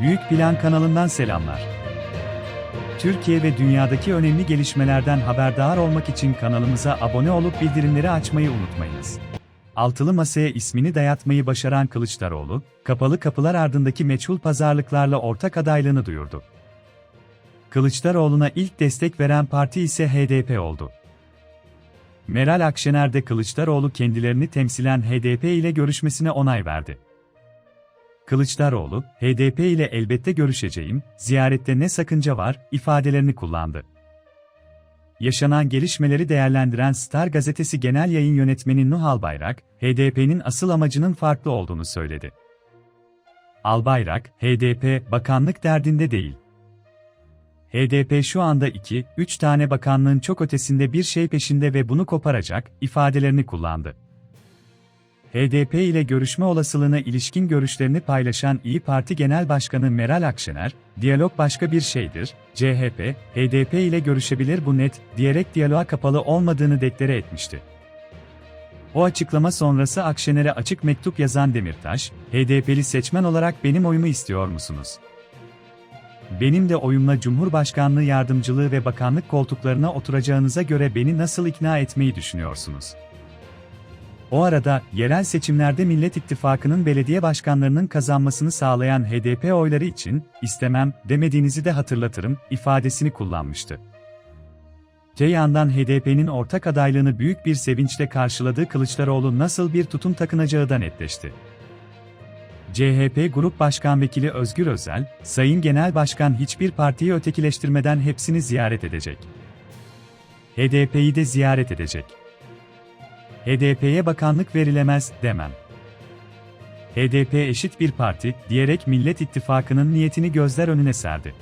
Büyük Plan kanalından selamlar. Türkiye ve dünyadaki önemli gelişmelerden haberdar olmak için kanalımıza abone olup bildirimleri açmayı unutmayınız. Altılı Masa'ya ismini dayatmayı başaran Kılıçdaroğlu, kapalı kapılar ardındaki meçhul pazarlıklarla ortak adaylığını duyurdu. Kılıçdaroğlu'na ilk destek veren parti ise HDP oldu. Meral Akşener de Kılıçdaroğlu kendilerini temsilen HDP ile görüşmesine onay verdi. Kılıçdaroğlu, HDP ile elbette görüşeceğim, ziyarette ne sakınca var, ifadelerini kullandı. Yaşanan gelişmeleri değerlendiren Star gazetesi genel yayın yönetmeni Nuh Albayrak, HDP'nin asıl amacının farklı olduğunu söyledi. Albayrak, HDP, bakanlık derdinde değil. HDP şu anda 2-3 tane bakanlığın çok ötesinde bir şey peşinde ve bunu koparacak, ifadelerini kullandı. HDP ile görüşme olasılığına ilişkin görüşlerini paylaşan İyi Parti Genel Başkanı Meral Akşener, diyalog başka bir şeydir, CHP, HDP ile görüşebilir bu net, diyerek diyaloğa kapalı olmadığını deklare etmişti. O açıklama sonrası Akşener'e açık mektup yazan Demirtaş, HDP'li seçmen olarak benim oyumu istiyor musunuz? Benim de oyumla Cumhurbaşkanlığı yardımcılığı ve bakanlık koltuklarına oturacağınıza göre beni nasıl ikna etmeyi düşünüyorsunuz? O arada, yerel seçimlerde Millet İttifakı'nın belediye başkanlarının kazanmasını sağlayan HDP oyları için, istemem, demediğinizi de hatırlatırım, ifadesini kullanmıştı. Te yandan HDP'nin ortak adaylığını büyük bir sevinçle karşıladığı Kılıçdaroğlu nasıl bir tutum takınacağı da netleşti. CHP Grup Başkan Vekili Özgür Özel, Sayın Genel Başkan hiçbir partiyi ötekileştirmeden hepsini ziyaret edecek. HDP'yi de ziyaret edecek. HDP'ye bakanlık verilemez demem. HDP eşit bir parti diyerek Millet İttifakı'nın niyetini gözler önüne serdi.